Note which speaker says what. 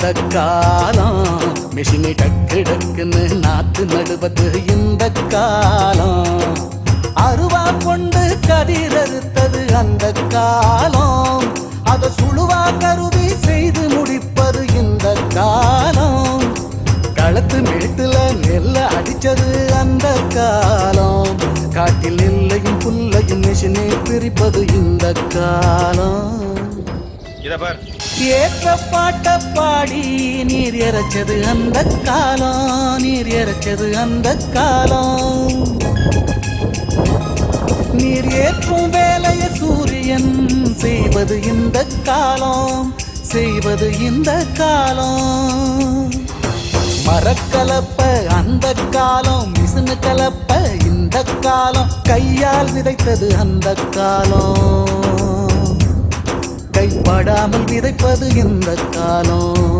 Speaker 1: இந்த காலம். மிஷினி டக்கு டக்குன்னு நாத்து நடுவது இந்த காலம். அருவா கொண்டு கதிரறுத்தது அந்த காலம். அத சுழுவா கருவி செய்து முடிப்பது இந்த காலம். களத்து மேட்டுல நெல்ல அடிச்சது அந்த காலம். காட்டில் எல்லையும் புல்லையும் மிஷினை பிரிப்பது இந்த காலம். ஏற்ற பாட்ட பாடி நீர் இறைச்சது அந்த காலம் நீர் இறைச்சது அந்த காலம். நீர் ஏற்றும் வேலைய சூரியன் செய்வது இந்த காலம் செய்வது இந்த காலம். மரக்கலப்ப அந்த காலம் மிசுனு கலப்ப இந்த காலம் கையால் விதைத்தது அந்த காலம். படாமல் விதைப்பது இந்த காலம்.